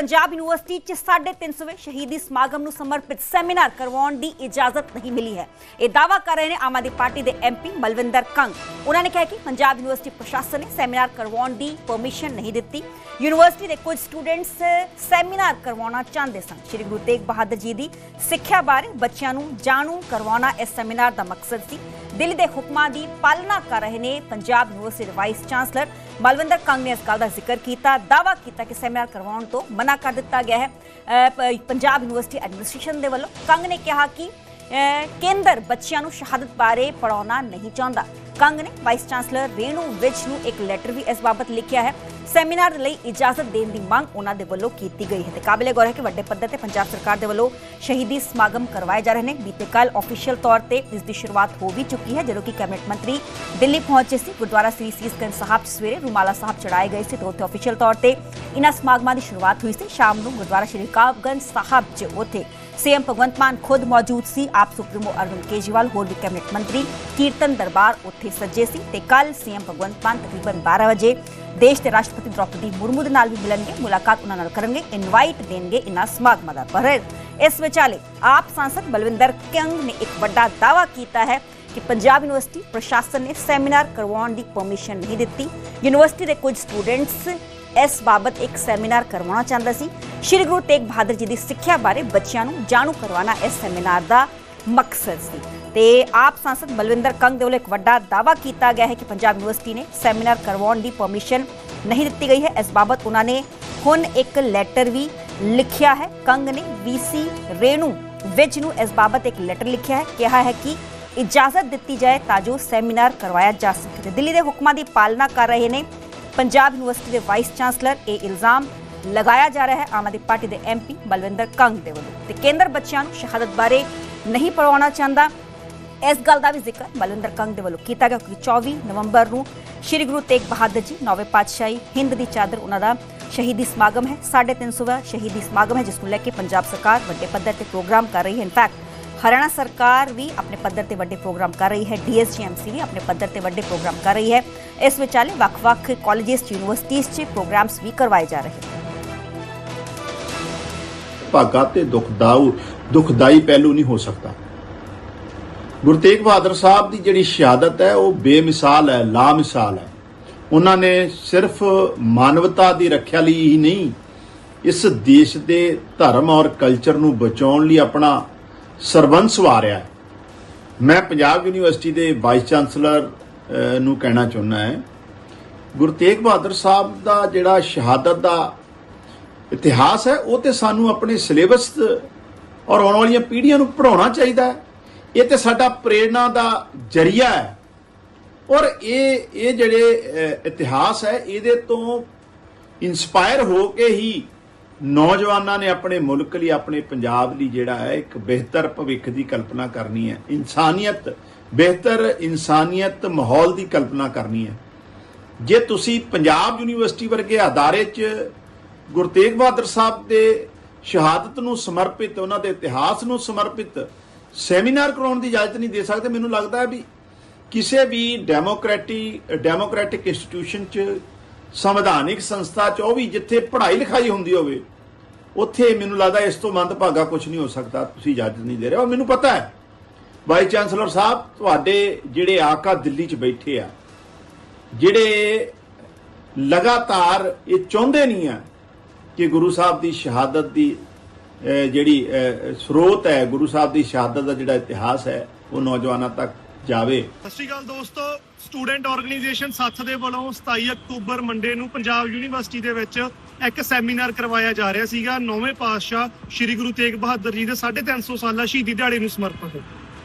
Punjab university 'ਚ 350ਵੇਂ ਸ਼ਹੀਦੀ ਸਮਾਗਮ ਨੂੰ ਸਮਰਪਿਤ ਸੈਮੀਨਾਰ ਕਰਵਾਉਣ ਦੀ ਇਜਾਜ਼ਤ ਨਹੀਂ ਮਿਲੀ ਹੈ। ਇਹ ਦਾਅਵਾ ਕਰ ਰਹੇ ਨੇ ਆਮ ਆਦਮੀ ਪਾਰਟੀ ਦੇ ਐਮਪੀ ਮਲਵਿੰਦਰ ਕੰਗ। ਉਹਨਾਂ ਨੇ ਕਿਹਾ ਕਿ ਪੰਜਾਬ ਯੂਨੀਵਰਸਿਟੀ ਪ੍ਰਸ਼ਾਸਨ ਨੇ ਸੈਮੀਨਾਰ ਕਰਵਾਉਣ ਦੀ ਪਰਮਿਸ਼ਨ ਨਹੀਂ ਦਿੱਤੀ। ਯੂਨੀਵਰਸਿਟੀ ਦੇ ਕੁਝ ਸਟੂਡੈਂਟਸ ਸੈਮੀਨਾਰ ਕਰਵਾਉਣਾ ਚਾਹੁੰਦੇ ਸਨ। ਸ਼੍ਰੀ ਗੁਰੂ ਤੇਗ ਬਹਾਦਰ ਜੀ ਦੀ ਸਿੱਖਿਆ ਬਾਰੇ ਬੱਚਿਆਂ ਨੂੰ ਜਾਣੂ ਕਰਵਾਉਣਾ ਇਸ ਸੈਮੀਨਾਰ ਦਾ ਮਕਸਦ ਸੀ। ਦਿੱਲੀ ਦੇ ਹੁਕਮਾਂ ਦੀ ਪਾਲਣਾ ਕਰ ਰਹੇ ਨੇ ਪੰਜਾਬ ਯੂਨੀਵਰਸਿਟੀ ਦੇ ਵਾਈਸ ਚਾਂਸਲਰ ਮਲਵਿੰਦਰ ਕੰਗ ਨੇ ਇਸ ਗੱਲ ਦਾ ਜ਼ਿਕਰ ਕੀਤਾ। ਦਾਅਵਾ ਕੀਤਾ ਕਿ ਸੈਮੀਨਾਰ ਕਰਵਾਉਣ ਤੋਂ ਮਨਾ ਕਰ ਦਿੱਤਾ ਗਿਆ ਹੈ। ਪੰਜਾਬ ਯੂਨੀਵਰਸਿਟੀ ਐਡਮਿਨਿਸਟ੍ਰੇਸ਼ਨ ਦੇ ਵੱਲੋਂ ਕੰਗ ਨੇ ਕਿਹਾ ਕਿ ਕੇਂਦਰ ਬੱਚਿਆਂ ਨੂੰ ਸ਼ਹਾਦਤ ਬਾਰੇ ਪੜਾਉਣਾ ਨਹੀਂ ਚਾਹੁੰਦਾ। ਕੰਗ ਨੇ ਵਾਈਸ ਚਾਂਸਲਰ ਰੇਣੂ ਵਿਜ ਨੂੰ ਇੱਕ ਲੈਟਰ ਵੀ ਇਸ ਬਾਬਤ ਲਿਖਿਆ ਹੈ। ਸੈਮੀਨਾਰ ਲਈ ਇਜਾਜ਼ਤ ਦੇਣ ਦੀ ਮੰਗ ਉਹਨਾਂ ਦੇ ਵੱਲੋਂ ਕੀਤੀ ਗਈ ਹੈ। ਤੇ ਕਾਬਿਲੇ ਗੌਰ ਹੈ ਕਿ ਵੱਡੇ ਪੱਧਰ ਤੇ ਪੰਜਾਬ ਸਰਕਾਰ ਦੇ ਵੱਲੋਂ ਸ਼ਹੀਦੀ ਸਮਾਗਮ ਕਰਵਾਏ ਜਾ ਰਹੇ ਨੇ। ਬੀਤੇ ਕੱਲ ਆਫੀਸ਼ੀਅਲ ਤੌਰ ਤੇ ਇਸ ਦੀ ਸ਼ੁਰੂਆਤ ਹੋ ਵੀ ਚੁੱਕੀ ਹੈ, ਜਦੋਂ ਕਿ ਕੈਬਨਿਟ ਮੰਤਰੀ ਦਿੱਲੀ ਪਹੁੰਚੇ ਸੀ। ਗੁਰਦੁਆਰਾ ਸ੍ਰੀ ਸੀਸਗੰਜ ਸਾਹਿਬ 'ਚ ਸਵੇਰੇ ਰੁਮਾਲਾ ਸਾਹਿਬ ਚੜਾਏ ਗਏ ਸੀ, ਤੇ ਉੱਥੇ ਆਫੀਸ਼ੀਅਲ ਤੌਰ ਤੇ ਇਨ੍ਹਾਂ ਸਮਾਗਮਾਂ ਦੀ ਸ਼ੁਰੂਆਤ ਹੋਈ ਸੀ। ਸ਼ਾਮ ਨੂੰ ਗੁਰਦੁਆਰਾ ਸ੍ਰੀ ਕਾਬਗੰਜ ਸਾਹਿਬ 'ਚ ਉੱਥੇ ਸੀਐਮ ਭਗਵੰਤ ਮਾਨ ਖੁਦ ਮੌਜੂਦ ਸੀ ਆਪ ਸੁਪਰੀਮੋ ਅਰਵਿੰਦ ਕੇਜਰੀਵਾਲ ਹੋਰ ਵੀ ਕੈਬਨਿਟ ਮੰਤਰੀ ਕੀਰਤਨ ਦਰਬਾਰ ਉੱਥੇ ਸੱਜੇ ਸੀ ਤੇ ਕੱਲ ਸੀਐਮ ਭਗਵੰਤ ਮਾਨ ਤਕਰੀਬਨ 12 ਵਜੇ ਦੇਸ਼ ਦੇ ਰਾਸ਼ਟਰਪਤੀ ਦ੍ਰੌਪਦੀ ਮੁਰਮੂ ਦੇ ਨਾਲ ਵੀ ਮਿਲਣਗੇ ਮੁਲਾਕਾਤ ਉਹਨਾਂ ਨਾਲ ਕਰਨਗੇ ਇਨਵਾਈਟ ਦੇਣਗੇ ਇਨ੍ਹਾਂ ਸਮਾਗਮਾਂ ਦਾ ਪਰ ਇਸ ਵਿਚਾਲੇ ਆਪ ਸਾਂਸਦ ਬਲਵਿੰਦਰ ਕੰਗ ਨੇ ਇੱਕ ਵੱਡਾ ਦਾਅਵਾ ਕੀਤਾ ਹੈ ਕਿ ਪੰਜਾਬ ਯੂਨੀਵਰਸਿਟੀ ਪ੍ਰਸ਼ਾਸਨ ਨੇ ਸੈਮੀਨਾਰ ਕਰਵਾਉਣ ਦੀ ਪਰਮਿਸ਼ਨ ਨਹੀਂ ਦਿੱਤੀ ਯੂਨੀਵਰਸਿਟੀ ਦੇ ਕੁਝ ਸਟੂਡੈਂਟਸ ਇਸ ਬਾਬਤ ਇੱਕ ਸੈਮੀਨਾਰ ਕਰਵਾਉਣਾ ਚਾਹੁੰਦਾ ਸੀ ਸ਼੍ਰੀ ਗੁਰੂ ਤੇਗ ਬਹਾਦਰ ਜੀ ਦੀ ਸਿੱਖਿਆ ਬਾਰੇ ਬੱਚਿਆਂ ਨੂੰ ਜਾਣੂ ਕਰਵਾਉਣਾ ਇਸ ਸੈਮੀਨਾਰ ਦਾ ਮਕਸਦ ਸੀ। ਤੇ ਆਪ ਸੰਸਦ ਬਲਵਿੰਦਰ ਕੰਗ ਦੇ ਵੱਲੋਂ ਇੱਕ ਵੱਡਾ ਦਾਅਵਾ ਕੀਤਾ ਗਿਆ ਹੈ ਕਿ ਪੰਜਾਬ ਯੂਨੀਵਰਸਿਟੀ ਨੇ ਸੈਮੀਨਾਰ ਕਰਵਾਉਣ ਦੀ ਪਰਮਿਸ਼ਨ ਨਹੀਂ ਦਿੱਤੀ ਗਈ ਹੈ। ਇਸ ਬਾਬਤ ਉਹਨਾਂ ਨੇ ਹੁਣ ਇੱਕ ਲੈਟਰ ਵੀ ਲਿਖਿਆ ਹੈ। ਕੰਗ ਨੇ ਵੀਸੀ ਰੇਣੂ ਵਿਜ ਨੂੰ ਇਸ ਬਾਬਤ ਇੱਕ ਲੈਟਰ ਲਿਖਿਆ ਹੈ। ਕਿਹਾ ਹੈ ਕਿ ਇਜਾਜ਼ਤ ਦਿੱਤੀ ਜਾਏ ਤਾਂ ਜੋ ਸੈਮੀਨਾਰ ਕਰਵਾਇਆ ਜਾ ਸਕੇ। ਦਿੱਲੀ ਦੇ ਹੁਕਮਾਂ ਦੀ ਪਾਲਣਾ ਕਰ ਰਹੇ ਨੇ ਪੰਜਾਬ ਯੂਨੀਵਰਸਿਟੀ ਦੇ ਵਾਈਸ ਚਾਂਸਲਰ। ਇਹ ਇਲਜ਼ਾਮ ਲਗਾਇਆ ਜਾ ਰਿਹਾ ਹੈ। ਆਮ ਆਦਮੀ ਪਾਰਟੀ ਦੇ ਐਮਪੀ ਬਲਵਿੰਦਰ ਕੰਗ ਦੇ ਵੱਲੋਂ। ਤੇ ਕੇਂਦਰ ਬੱਚਿਆਂ ਨੂੰ ਸ਼ਹਾਦਤ ਬਾਰੇ ਨਹੀਂ ਪੜਾਉਣਾ ਚਾਹੁੰਦਾ। ਇਸ ਗੱਲ ਦਾ ਵੀ ਜ਼ਿਕਰ ਬਲਵਿੰਦਰ ਕੰਗ ਦੇ ਵੱਲੋਂ ਕੀਤਾ ਗਿਆ ਕਿ 24 ਨਵੰਬਰ ਨੂੰ ਸ਼੍ਰੀ ਗੁਰੂ ਤੇਗ ਬਹਾਦਰ ਜੀ, ਨੌਵੇਂ ਪਾਤਸ਼ਾਹੀ ਹਿੰਦ ਦੀ ਚਾਦਰ ਉਹਨਾਂ ਦਾ ਸ਼ਹੀਦੀ ਸਮਾਗਮ ਹੈ। 350ਵਾਂ ਸ਼ਹੀਦੀ ਸਮਾਗਮ ਹੈ, ਜਿਸ ਨੂੰ ਲੈ ਕੇ ਪੰਜਾਬ ਸਰਕਾਰ ਵੱਡੇ ਪੱਧਰ ਤੇ ਪ੍ਰੋਗਰਾਮ ਕਰ ਰਹੀ ਹੈ। ਇਨਫੈਕਟ ਹਰਿਆਣਾ ਸਰਕਾਰ ਵੀ ਆਪਣੇ ਪੱਧਰ ਤੇ ਵੱਡੇ ਪ੍ਰੋਗਰਾਮ ਕਰ ਰਹੀ ਹੈ। ਡੀਐਸਜੀਐਮਸੀ ਵੀ ਆਪਣੇ ਪੱਧਰ ਤੇ ਵੱਡੇ ਪ੍ਰੋਗਰਾਮ ਕਰ ਰਹੀ ਹੈ। ਇਸ ਵਿਚਾਲੇ ਵੱਖ-ਵੱਖ ਕਾਲਜਿਸ ਯੂਨੀਵਰਸਿਟੀਜ਼ 'ਚ ਪ੍ਰੋਗਰਾਮਸ ਵੀ ਕਰਵਾਏ ਜਾ ਰਹੇ ਹਨ ਭਾਗਾ ਤੇ ਦੁਖਦਾਊ ਦੁਖਦਾਈ ਪਹਿਲੂ ਨਹੀਂ ਹੋ ਸਕਦਾ। ਗੁਰੂ ਤੇਗ ਬਹਾਦਰ ਸਾਹਿਬ ਦੀ ਜਿਹੜੀ ਸ਼ਹਾਦਤ ਹੈ, ਉਹ ਬੇਮਿਸਾਲ ਹੈ ਲਾ ਮਿਸਾਲ ਹੈ। ਉਹਨਾਂ ਨੇ ਸਿਰਫ ਮਾਨਵਤਾ ਦੀ ਰੱਖਿਆ ਲਈ ਹੀ ਨਹੀਂ, ਇਸ ਦੇਸ਼ ਦੇ ਧਰਮ ਔਰ ਕਲਚਰ ਨੂੰ ਬਚਾਉਣ ਲਈ ਆਪਣਾ ਸਰਬੰਸ ਵਾਰਿਆ ਮੈਂ ਪੰਜਾਬ ਯੂਨੀਵਰਸਿਟੀ ਦੇ ਵਾਈਸ ਚਾਂਸਲਰ ਨੂੰ ਕਹਿਣਾ ਚਾਹੁੰਦਾ ਹੈ। ਗੁਰੂ ਤੇਗ ਬਹਾਦਰ ਸਾਹਿਬ ਦਾ ਜਿਹੜਾ ਸ਼ਹਾਦਤ ਦਾ ਇਤਿਹਾਸ ਹੈ, ਉਹ ਤੇ ਸਾਨੂੰ ਆਪਣੇ ਸਿਲੇਬਸ ਔਰ ਆਉਣ ਵਾਲੀਆਂ ਪੀੜ੍ਹੀਆਂ ਨੂੰ ਪੜਾਉਣਾ ਚਾਹੀਦਾ ਹੈ। ਇਹ ਤੇ ਸਾਡਾ ਪ੍ਰੇਰਣਾ ਦਾ ਜਰੀਆ ਹੈ। ਔਰ ਇਹ ਇਹ ਜਿਹੜੇ ਇਤਿਹਾਸ ਹੈ, ਇਹਦੇ ਤੋਂ ਇਨਸਪਾਇਰ ਹੋ ਕੇ ਹੀ ਨੌਜਵਾਨਾਂ ਨੇ ਆਪਣੇ ਮੁਲਕ ਲਈ, ਆਪਣੇ ਪੰਜਾਬ ਲਈ ਜਿਹੜਾ ਹੈ, ਇੱਕ ਬਿਹਤਰ ਭਵਿੱਖ ਦੀ ਕਲਪਨਾ ਕਰਨੀ ਹੈ। ਇਨਸਾਨੀਅਤ, ਬਿਹਤਰ ਇਨਸਾਨੀਅਤ ਮਾਹੌਲ ਦੀ ਕਲਪਨਾ ਕਰਨੀ ਹੈ। ਜੇ ਤੁਸੀਂ ਪੰਜਾਬ ਯੂਨੀਵਰਸਿਟੀ ਵਰਗੇ ਅਦਾਰੇ 'ਚ ਗੁਰੂ ਤੇਗ ਬਹਾਦਰ ਸਾਹਿਬ ਦੇ ਸ਼ਹਾਦਤ ਨੂੰ ਸਮਰਪਿਤ, ਉਹਨਾਂ ਦੇ ਇਤਿਹਾਸ ਨੂੰ ਸਮਰਪਿਤ ਸੈਮੀਨਾਰ ਕਰਾਉਣ ਦੀ ਇਜਾਜ਼ਤ ਨਹੀਂ ਦੇ ਸਕਦੇ। ਮੈਨੂੰ ਲੱਗਦਾ ਹੈ ਵੀ ਕਿਸੇ ਵੀ ਡੈਮੋਕ੍ਰੈਟਿਕ ਡੈਮੋਕ੍ਰੈਟਿਕ ਇੰਸਟੀਟਿਊਸ਼ਨ 'ਚ, ਸੰਵਿਧਾਨਿਕ ਸੰਸਥਾ 'ਚ, ਉਹ ਵੀ ਜਿੱਥੇ ਪੜ੍ਹਾਈ ਲਿਖਾਈ ਹੁੰਦੀ ਹੋਵੇ, ਉੱਥੇ ਮੈਨੂੰ ਲੱਗਦਾ ਇਸ ਤੋਂ ਮੰਦਭਾਗਾ ਕੁਝ ਨਹੀਂ ਹੋ ਸਕਦਾ। ਤੁਸੀਂ ਇਜਾਜ਼ਤ ਨਹੀਂ ਦੇ ਰਹੇ ਔਰ ਮੈਨੂੰ ਪਤਾ ਹੈ ਵਾਈਸ ਚਾਂਸਲਰ ਸਾਹਿਬ, ਤੁਹਾਡੇ ਜਿਹੜੇ ਆਕਾ ਦਿੱਲੀ 'ਚ ਬੈਠੇ ਆ, ਜਿਹੜੇ ਲਗਾਤਾਰ ਇਹ ਚਾਹੁੰਦੇ ਨਹੀਂ ਆ ਕਿ ਗੁਰੂ ਸਾਹਿਬ ਦੀ ਸ਼ਹਾਦਤ ਦੀ ਜਿਹੜੀ ਸਰੋਤ ਹੈ, ਗੁਰੂ ਸਾਹਿਬ ਦੀ ਸ਼ਹਾਦਤ ਦਾ ਜਿਹੜਾ ਇਤਿਹਾਸ ਹੈ, ਉਹ ਨੌਜਵਾਨਾਂ ਤੱਕ ਜਾਵੇ। ਸਤਿ ਸ਼੍ਰੀ ਅਕਾਲ ਦੋਸਤੋ। ਸਟੂਡੈਂਟ ਆਰਗੇਨਾਈਜੇਸ਼ਨ ਸੱਥ ਦੇ ਵੱਲੋਂ 27 ਅਕਤੂਬਰ ਮੰਡੇ ਨੂੰ ਪੰਜਾਬ ਯੂਨੀਵਰਸਿਟੀ ਦੇ ਵਿੱਚ ਇੱਕ ਸੈਮੀਨਾਰ ਕਰਵਾਇਆ ਜਾ ਰਿਹਾ ਸੀਗਾ। ਨੌਵੇਂ ਪਾਤਸ਼ਾਹ ਸ੍ਰੀ ਗੁਰੂ ਤੇਗ ਬਹਾਦਰ ਜੀ ਦੇ 350 ਸਾਲਾ ਸ਼ਹੀਦੀ ਦਿਹਾੜੇ ਨੂੰ ਸਮਰਪਿਤ।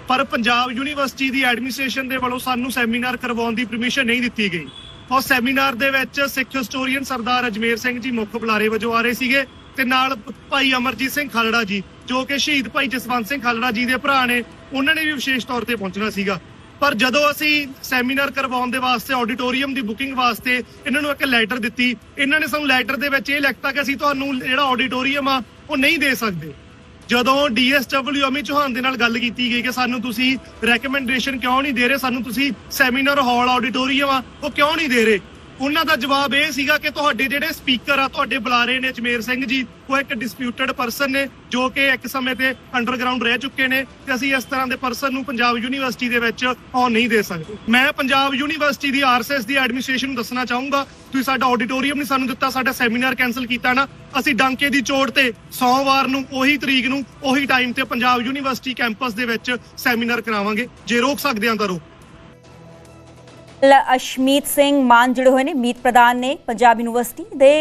ਪਰ ਪੰਜਾਬ ਯੂਨੀਵਰਸਿਟੀ ਦੀ ਐਡਮਿਨਿਸਟ੍ਰੇਸ਼ਨ ਦੇ ਵੱਲੋਂ ਸਾਨੂੰ ਸੈਮੀਨਾਰ ਕਰਵਾਉਣ ਦੀ ਪਰਮਿਸ਼ਨ ਨਹੀਂ ਦਿੱਤੀ ਗਈ। ਉਹ ਸੈਮੀਨਾਰ ਦੇ ਵਿੱਚ ਸਿੱਖ ਹਿਸਟੋਰੀਅਨ ਸਰਦਾਰ ਅਜਮੇਰ ਸਿੰਘ ਜੀ ਮੁੱਖ ਬੁਲਾਰੇ ਵਜੋਂ ਆ ਰਹੇ ਸੀਗੇ ਤੇ ਨਾਲ ਭਾਈ ਅਮਰਜੀਤ ਸਿੰਘ ਖਾਲੜਾ ਜੀ, ਜੋ ਕਿ ਸ਼ਹੀਦ ਭਾਈ ਜਸਵੰਤ ਸਿੰਘ ਖਾਲੜਾ ਜੀ ਦੇ ਭਰਾ ਨੇ, ਉਹਨਾਂ ਨੇ ਵੀ ਵਿਸ਼ੇਸ਼ ਤੌਰ ਤੇ ਪਹੁੰਚਣਾ ਸੀਗਾ। ਪਰ ਜਦੋਂ ਅਸੀਂ ਸੈਮੀਨਾਰ ਕਰਵਾਉਣ ਦੇ ਵਾਸਤੇ, ਆਡੀਟੋਰੀਅਮ ਦੀ ਬੁਕਿੰਗ ਵਾਸਤੇ ਇਹਨਾਂ ਨੂੰ ਇੱਕ ਲੈਟਰ ਦਿੱਤੀ, ਇਹਨਾਂ ਨੇ ਸਾਨੂੰ ਲੈਟਰ ਦੇ ਵਿੱਚ ਇਹ ਲਿਖਤਾ ਕਿ ਅਸੀਂ ਤੁਹਾਨੂੰ ਜਿਹੜਾ ਆਡੀਟੋਰੀਅਮ ਆ, ਉਹ ਨਹੀਂ ਦੇ ਸਕਦੇ। ਜਦੋਂ ਡੀਐਸਡਬਲਯੂ ਅਮੀ ਚੌਹਾਨ ਦੇ ਨਾਲ ਗੱਲ ਕੀਤੀ ਗਈ ਕਿ ਸਾਨੂੰ ਤੁਸੀਂ ਰეკਮੈਂਡੇਸ਼ਨ ਕਿਉਂ ਨਹੀਂ ਦੇ ਰਹੇ, ਸਾਨੂੰ ਤੁਸੀਂ ਸੈਮੀਨਾਰ ਹਾਲ ਆਡੀਟੋਰੀਅਮ ਆ, ਉਹ ਕਿਉਂ ਨਹੀਂ ਦੇ ਰਹੇ? ਉਹਨਾਂ ਦਾ ਜਵਾਬ ਇਹ ਸੀਗਾ ਕਿ ਤੁਹਾਡੇ ਜਿਹੜੇ ਸਪੀਕਰ ਆ, ਤੁਹਾਡੇ ਬੁਲਾਰੇ ਨੇ ਜਮੇਰ ਸਿੰਘ ਜੀ, ਉਹ ਇੱਕ ਡਿਸਪਿਊਟਡ ਪਰਸਨ ਨੇ, ਜੋ ਕਿ ਇੱਕ ਸਮੇਂ ਤੇ ਅੰਡਰਗਰਾਉਂਡ ਰਹਿ ਚੁੱਕੇ ਨੇ ਤੇ ਅਸੀਂ ਇਸ ਤਰ੍ਹਾਂ ਦੇ ਪਰਸਨ ਨੂੰ ਪੰਜਾਬ ਯੂਨੀਵਰਸਿਟੀ ਦੇ ਵਿੱਚ ਆਉਣ ਨਹੀਂ ਦੇ ਸਕਦੇ। ਮੈਂ ਪੰਜਾਬ ਯੂਨੀਵਰਸਿਟੀ ਦੀ ਆਰਐਸਐਸ ਦੀ ਐਡਮਿਨਿਸਟ੍ਰੇਸ਼ਨ ਨੂੰ ਦੱਸਣਾ ਚਾਹੂੰਗਾ, ਤੁਸੀਂ ਸਾਡਾ ਆਡੀਟੋਰੀਅਮ ਨਹੀਂ ਸਾਨੂੰ ਦਿੱਤਾ, ਸਾਡਾ ਸੈਮੀਨਾਰ ਕੈਨਸਲ ਕੀਤਾ ਨਾ। ਅਸੀਂ ਡਾਂਕੇ ਦੀ ਚੋਟ ਤੇ ਸੋਮਵਾਰ ਨੂੰ ਉਹੀ ਤਰੀਕ ਨੂੰ ਉਹੀ ਟਾਈਮ ਤੇ ਪੰਜਾਬ ਯੂਨੀਵਰਸਿਟੀ ਕੈਂਪਸ ਦੇ ਵਿੱਚ ਸੈਮੀਨਾਰ ਕਰਾਵਾਂਗੇ। ਜੇ ਰੋਕ ਸਕਦੇ ਹਾਂ ਤਾਂ ਰੋਕ। ਅਸ਼ਮੀਤ ਸਿੰਘ ਮਾਨ ਜੁੜੇ ਹੋਏ ਨੇ ਮੀਤ ਪ੍ਰਧਾਨ ਨੇ ਪੰਜਾਬ ਯੂਨੀਵਰਸਿਟੀ ਦੇ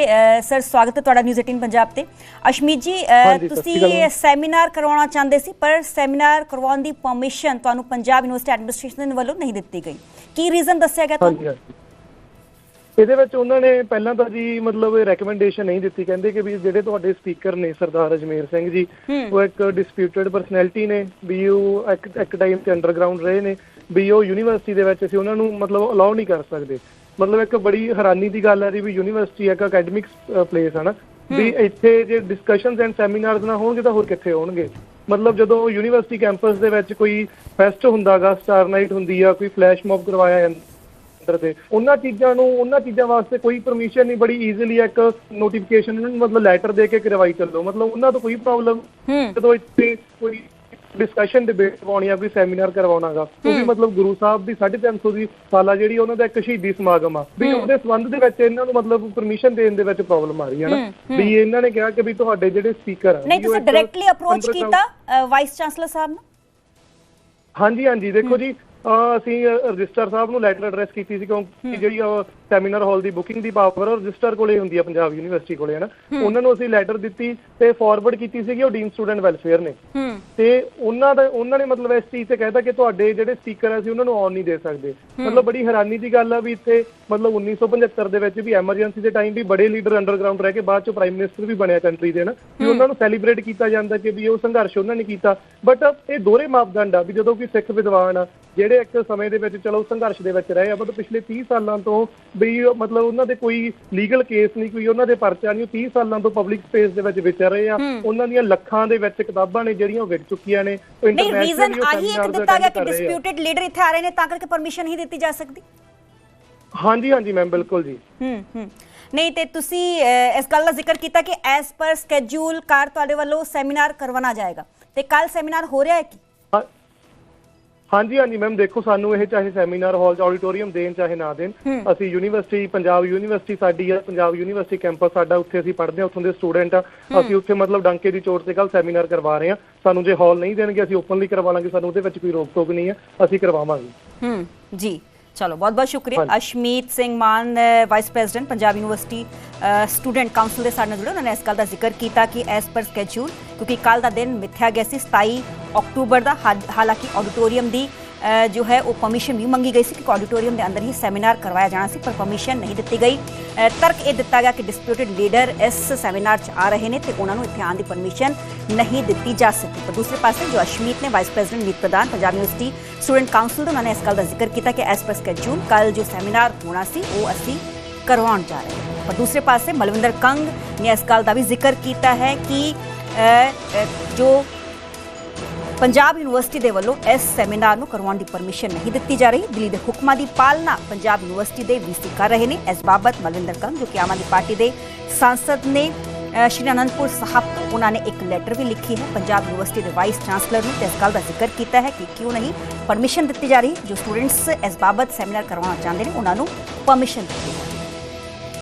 ਸਰ ਸਵਾਗਤ ਹੈ ਤੁਹਾਡਾ ਨਿਊਜ਼ 18 ਪੰਜਾਬ ਤੇ। ਅਸ਼ਮੀਤ ਜੀ ਤੁਸੀਂ ਅਕਾਲ। ਸੈਮੀਨਾਰ ਕਰਵਾਉਣਾ ਚਾਹੁੰਦੇ ਸੀ ਪਰ ਸੈਮੀਨਾਰ ਕਰਵਾਉਣ ਦੀ ਪਰਮਿਸ਼ਨ ਤੁਹਾਨੂੰ ਪੰਜਾਬ ਯੂਨੀਵਰਸਿਟੀ ਐਡਮਿਨਿਸਟ੍ਰੇਸ਼ਨ ਵੱਲੋਂ ਨਹੀਂ ਦਿੱਤੀ ਗਈ। ਕੀ ਰੀਜ਼ਨ ਦੱਸਿਆ ਗਿਆ ਤੁਹਾਨੂੰ? ਇਹਦੇ ਵਿੱਚ ਉਹਨਾਂ ਨੇ ਪਹਿਲਾਂ ਤਾਂ ਜੀ ਮਤਲਬ ਰეკਮੈਂਡੇਸ਼ਨ ਨਹੀਂ ਦਿੱਤੀ ਕਹਿੰਦੇ ਕਿ ਵੀ ਜਿਹੜੇ ਤੁਹਾਡੇ ਸਪੀਕਰ ਨੇ ਸਰਦਾਰ ਅਜਮੇਰ ਸਿੰਘ ਜੀ ਉਹ ਇੱਕ ਡਿਸਪਿਊਟਡ ਪਰਸਨੈਲਿਟੀ ਨੇ ਵੀ ਉਹ ਇੱਕ ਇੱਕ ਟਾਈਮ ਤੇ ਅੰਡਰਗਰਾਉਂਡ ਰਹੇ ਨੇ ਵੀ ਉਹ ਯੂਨੀਵਰਸਿਟੀ ਦੇ ਵਿੱਚ ਅਸੀਂ ਉਹਨਾਂ ਨੂੰ ਮਤਲਬ ਅਲਾਉ ਨਹੀਂ ਕਰ ਸਕਦੇ। ਮਤਲਬ ਇੱਕ ਬੜੀ ਹੈਰਾਨੀ ਦੀ ਗੱਲ ਹੈ ਜੀ ਵੀ ਯੂਨੀਵਰਸਿਟੀ ਇੱਕ ਅਕੈਡਮਿਕਸ ਪਲੇਸ ਹੈ ਨਾ ਵੀ ਇੱਥੇ ਜੇ ਡਿਸਕਸ਼ਨਸ ਐਂਡ ਸੈਮੀਨਾਰਸ ਨਾ ਹੋਣਗੇ ਤਾਂ ਹੋਰ ਕਿੱਥੇ ਹੋਣਗੇ? ਮਤਲਬ ਜਦੋਂ ਯੂਨੀਵਰਸਿਟੀ ਕੈਂਪਸ ਦੇ ਵਿੱਚ ਕੋਈ ਫੈਸਟ ਹੁੰਦਾਗਾ ਸਟਾਰ ਨਾਈਟ ਹੁੰਦੀ ਆ ਕੋਈ ਫਲੈਸ਼ ਮੌਬ ਕਰਵਾਇਆ ਜਾਂਦਾ ਸੈਂਟਰ ਤੇ ਉਹਨਾਂ ਚੀਜ਼ਾਂ ਨੂੰ ਉਹਨਾਂ ਚੀਜ਼ਾਂ ਵਾਸਤੇ ਕੋਈ ਪਰਮਿਸ਼ਨ ਨਹੀਂ ਬੜੀ ਈਜ਼ੀਲੀ ਇੱਕ ਨੋਟੀਫਿਕੇਸ਼ਨ ਨੂੰ ਮਤਲਬ ਲੈਟਰ ਦੇ ਕੇ ਕਰਵਾਈ ਚੱਲੋ। ਮਤਲਬ ਉਹਨਾਂ ਤੋਂ ਕੋਈ ਪ੍ਰੋਬਲਮ ਜਦੋਂ ਇੱਥੇ ਕੋਈ ਡਿਸਕਸ਼ਨ ਡਿਬੇਟ ਕਰਵਾਉਣੀ ਆ ਕੋਈ ਸੈਮੀਨਾਰ ਕਰਵਾਉਣਾਗਾ ਉਹ ਵੀ ਮਤਲਬ ਗੁਰੂ ਸਾਹਿਬ ਦੀ 350 ਦੀ ਸਾਲਾ ਜਿਹੜੀ ਉਹਨਾਂ ਦਾ ਇੱਕ ਸ਼ਹੀਦੀ ਸਮਾਗਮ ਆ ਵੀ ਉਹਦੇ ਸੰਬੰਧ ਦੇ ਵਿੱਚ ਇਹਨਾਂ ਨੂੰ ਮਤਲਬ ਪਰਮਿਸ਼ਨ ਦੇਣ ਦੇ ਵਿੱਚ ਪ੍ਰੋਬਲਮ ਆ ਰਹੀ ਹੈ ਨਾ ਵੀ ਇਹਨਾਂ ਨੇ ਕਿਹਾ ਕਿ ਵੀ ਤੁਹਾਡੇ ਜਿਹੜੇ ਸਪੀਕਰ ਆ ਨਹੀਂ ਤੁਸੀਂ ਡਾਇਰੈਕਟਲੀ ਅਪਰੋਚ ਕੀਤਾ ਵਾਈਸ ਚਾਂਸਲਰ ਸਾਹਿਬ ਨੂੰ? ਹਾਂਜੀ ਹਾਂਜੀ ਦੇਖੋ ਜੀ ਅਸੀਂ ਰਜਿਸਟਰ ਸਾਹਿਬ ਨੂੰ ਲੈਟਰ ਐਡਰੈਸ ਕੀਤੀ ਸੀ ਕਿਉਂਕਿ ਜਿਹੜੀ ਸੈਮੀਨਾਰ ਹਾਲ ਦੀ ਬੁਕਿੰਗ ਦੀ ਪਾਵਰ ਰਜਿਸਟਰ ਕੋਲੇ ਹੁੰਦੀ ਆ ਪੰਜਾਬ ਯੂਨੀਵਰਸਿਟੀ ਕੋਲੇ ਹੈ। ਨਾ ਉਹਨਾਂ ਨੂੰ ਅਸੀਂ ਲੈਟਰ ਦਿੱਤੀ ਤੇ ਫਾਰਵਰਡ ਕੀਤੀ ਸੀਗੀ ਉਹ ਡੀਨ ਸਟੂਡੈਂਟ ਵੈਲਫੇਅਰ ਨੇ। ਤੇ ਉਹਨਾਂ ਦਾ ਉਹਨਾਂ ਨੇ ਮਤਲਬ ਇਸ ਚੀਜ਼ ਤੇ ਕਹਿਤਾ ਕਿ ਤੁਹਾਡੇ ਜਿਹੜੇ ਸਪੀਕਰ ਆ ਅਸੀਂ ਉਹਨਾਂ ਨੂੰ ਆਨ ਨਹੀਂ ਦੇ ਸਕਦੇ। ਮਤਲਬ ਬੜੀ ਹੈਰਾਨੀ ਦੀ ਗੱਲ ਆ ਵੀ ਇੱਥੇ ਮਤਲਬ 1975 ਦੇ ਵਿੱਚ ਵੀ ਐਮਰਜੈਂਸੀ ਦੇ ਟਾਈਮ ਵੀ ਬੜੇ ਲੀਡਰ ਅੰਡਰਗਰਾਉਂਡ ਰਹਿ ਕੇ ਬਾਅਦ ਚੋਂ ਪ੍ਰਾਈਮ ਮਿਨਿਸਟਰ ਵੀ ਬਣਿਆ ਕੰਟਰੀ ਦੇ ਨਾ ਵੀ ਉਹਨਾਂ ਨੂੰ ਸੈਲੀਬ੍ਰੇਟ ਕੀਤਾ ਜਾਂਦਾ ਕਿ ਵੀ ਉਹ ਸੰਘਰਸ਼ ਉਹਨਾਂ ਨੇ ਕੀਤਾ। ਬਟ ਇਹ ਦੋਹਰੇ ਮਾਪਦੰਡ ਆ ਵੀ ਜਦੋਂ ਕੋਈ ਸਿੱਖ ਵਿਦਵਾਨ ਆ ਜਿਹੜੇ ਇੱਕ ਸਮੇਂ ਦੇ ਵਿੱਚ ਚਲੋ ਸੰਘਰਸ਼ ਦੇ ਵਿੱਚ ਰਹੇ ਆ ਬਟ ਪਿਛਲੇ 30 ਸਾਲਾਂ ਤੋਂ ਵੀ ਮਤਲਬ ਉਹਨਾਂ ਦੇ ਕੋਈ ਲੀਗਲ ਕੇਸ ਨਹੀਂ ਕੋਈ ਉਹਨਾਂ ਦੇ ਪਰਚਾ ਨਹੀਂ 30 ਸਾਲਾਂ ਤੋਂ ਪਬਲਿਕ ਸਪੇਸ ਦੇ ਵਿੱਚ ਵਿਚਰ ਰਹੇ ਆ। ਉਹਨਾਂ ਦੀਆਂ ਲੱਖਾਂ ਦੇ ਵਿੱਚ ਕਿਤਾਬਾਂ ਨੇ ਜਿਹੜੀਆਂ ਉਹ ਵਿਕ ਚੁੱਕੀਆਂ ਨੇ ਉਹ ਨਹੀਂ ਰੀਜ਼ਨ ਆਹੀ ਇੱਕ ਦਿੱਤਾ ਗਿਆ ਕਿ। ਡਿਸਪਿਊਟਡ ਲੀਡਰ ਇੱਥੇ ਆ ਰਹੇ ਨੇ ਤਾਂ ਕਰਕੇ ਪਰਮਿਸ਼ਨ ਹੀ ਦਿੱਤੀ ਜਾ ਸਕਦੀ? ਹਾਂਜੀ ਹਾਂਜੀ ਮੈਮ ਬਿਲਕੁਲ ਜੀ। ਹੂੰ ਹੂੰ। ਨਹੀਂ ਤੇ ਤੁਸੀਂ ਇਸ ਗੱਲ ਦਾ ਜ਼ਿਕਰ ਕੀਤਾ ਕਿ ਐਸ ਪਰ ਸਕੇਡਿਊਲ ਕਾਰ ਤੁਹਾਡੇ ਵੱਲੋਂ ਸੈਮੀਨਾਰ ਕਰਵਾਉਣਾ ਜਾਏਗਾ। ਤੇ ਕੱਲ ਸੈਮੀਨਾਰ ਹੋ ਰਿਹਾ ਹੈ ਕੀ? ਹਾਂਜੀ ਹਾਂਜੀ ਮੈਮ ਦੇਖੋ ਸਾਨੂੰ ਇਹ ਚਾਹੇ ਸੈਮੀਨਾਰ ਹਾਲ ਚ ਆਡੀਟੋਰੀਅਮ ਦੇਣ ਚਾਹੇ ਨਾ ਦੇਣ ਅਸੀਂ ਯੂਨੀਵਰਸਿਟੀ ਪੰਜਾਬ ਯੂਨੀਵਰਸਿਟੀ ਸਾਡੀ ਆ ਪੰਜਾਬ ਯੂਨੀਵਰਸਿਟੀ ਕੈਂਪਸ ਸਾਡਾ ਉੱਥੇ ਅਸੀਂ ਪੜ੍ਹਦੇ ਹਾਂ ਉੱਥੋਂ ਦੇ ਸਟੂਡੈਂਟ ਆ। ਅਸੀਂ ਉੱਥੇ ਮਤਲਬ ਡੰਕੇ ਦੀ ਚੋਟ ਤੇ ਕੱਲ ਸੈਮੀਨਾਰ ਕਰਵਾ ਰਹੇ ਹਾਂ। ਸਾਨੂੰ ਜੇ ਹਾਲ ਨਹੀਂ ਦੇਣਗੇ ਅਸੀਂ ਓਪਨਲੀ ਕਰਵਾ ਲਾਂਗੇ ਸਾਨੂੰ ਉਹਦੇ ਵਿੱਚ ਕੋਈ ਰੋਕ ਟੋਕ ਨਹੀਂ ਹੈ ਅਸੀਂ ਕਰਵਾਵਾਂਗੇ। ਹੂੰ ਜੀ। ਚਲੋ ਬਹੁਤ ਬਹੁਤ ਸ਼ੁਕਰੀਆ Ashmeet Singh Mann vice president Punjab University student council ਦੇ ਸਾਡੇ ਨਾਲ ਜੁੜੇ ਉਹਨਾਂ ਨੇ ਇਸ ਗੱਲ ਦਾ ਜ਼ਿਕਰ ਕੀਤਾ ਕਿ ਐਸ ਪਰ ਸਕੇਡਿਊਲ ਕਿਉਂਕਿ ਕੱਲ ਦਾ ਦਿਨ ਮਿੱਥਿਆ ਗਿਆ ਸੀ 27 ਅਕਤੂਬਰ ਦਾ ਹਾਲਾਂਕਿ ਆਡੀਟੋਰੀਅਮ ਦੀ ਜੋ ਹੈ, ਉਹ ਪਰਮਿਸ਼ਨ ਵੀ ਮੰਗੀ ਗਈ ਸੀ ਕਿ ਆਡੀਟੋਰੀਅਮ ਦੇ ਅੰਦਰ ਹੀ ਸੈਮੀਨਾਰ ਕਰਵਾਇਆ ਜਾਣਾ ਸੀ, ਪਰ ਪਰਮਿਸ਼ਨ ਨਹੀਂ ਦਿੱਤੀ ਗਈ। ਤਰਕ ਇਹ ਦਿੱਤਾ ਗਿਆ ਕਿ ਡਿਸਪਿਊਟਡ ਲੀਡਰ ਇਸ ਸੈਮੀਨਾਰ 'ਚ ਆ ਰਹੇ ਨੇ ਤੇ ਉਹਨਾਂ ਨੂੰ ਇੱਥੇ ਆਉਣ ਦੀ ਪਰਮਿਸ਼ਨ ਨਹੀਂ ਦਿੱਤੀ ਜਾ ਸਕਦੀ ਪਰ ਦੂਸਰੇ ਪਾਸੇ ਜੋ ਅਸ਼ਮੀਤ ਨੇ ਵਾਈਸ ਪ੍ਰੈਜ਼ੀਡੈਂਟ ਨੀਤ ਪ੍ਰਧਾਨ, ਪੰਜਾਬ ਯੂਨੀਵਰਸਿਟੀ ਸਟੂਡੈਂਟ ਕਾਉਂਸਲ ਦੇ ਉਹਨਾਂ ਨੇ ਇਸ ਗੱਲ ਦਾ ਜ਼ਿਕਰ ਕੀਤਾ ਕਿ ਐਸ ਪਰ ਸਕੇਡਿਊਲ ਕੱਲ ਜੋ ਸੈਮੀਨਾਰ ਹੋਣਾ ਸੀ, ਉਹ ਅਸੀਂ ਕਰਵਾਉਣ ਜਾ ਰਹੇ ਹਾਂ। ਪਰ ਦੂਸਰੇ ਪਾਸੇ ਮਲਵਿੰਦਰ ਕੰਗ ਨੇ ਇਸ ਗੱਲ ਦਾ ਵੀ ਜ਼ਿਕਰ ਕੀਤਾ ਹੈ ਕਿ ਜੋ ਪੰਜਾਬ ਯੂਨੀਵਰਸਿਟੀ ਦੇ ਵੱਲੋਂ ਇਸ ਸੈਮੀਨਾਰ ਨੂੰ ਕਰਵਾਉਣ ਦੀ ਪਰਮਿਸ਼ਨ ਨਹੀਂ ਦਿੱਤੀ ਜਾ ਰਹੀ। ਦਿੱਲੀ ਦੇ ਹੁਕਮਾਂ ਦੀ ਪਾਲਣਾ ਪੰਜਾਬ ਯੂਨੀਵਰਸਿਟੀ ਦੇ ਵੀਸੀ ਕਰ ਰਹੇ ਨੇ। ਇਸ ਬਾਬਤ ਮਲਵਿੰਦਰ ਕੰਗ, ਜੋ ਕਿ ਆਮ ਆਦਮੀ ਪਾਰਟੀ ਦੇ ਸਾਂਸਦ ਨੇ ਸ਼੍ਰੀ ਅਨੰਦਪੁਰ ਸਾਹਿਬ ਤੋਂ ਉਹਨਾਂ ਨੇ ਇੱਕ ਲੈਟਰ ਵੀ ਲਿਖੀ ਹੈ। ਪੰਜਾਬ ਯੂਨੀਵਰਸਿਟੀ ਦੇ ਵਾਈਸ ਚਾਂਸਲਰ ਨੂੰ ਇਸ ਗੱਲ ਦਾ ਜ਼ਿਕਰ ਕੀਤਾ ਹੈ ਕਿ ਕਿਉਂ ਨਹੀਂ ਪਰਮਿਸ਼ਨ ਦਿੱਤੀ ਜਾ ਰਹੀ। ਜੋ ਸਟੂਡੈਂਟਸ ਇਸ ਬਾਬਤ ਸੈਮੀਨਾਰ ਕਰਵਾਉਣਾ ਚਾਹੁੰਦੇ ਨੇ, ਉਹਨਾਂ ਨੂੰ ਪਰਮਿਸ਼ਨ ਦਿੱਤੀ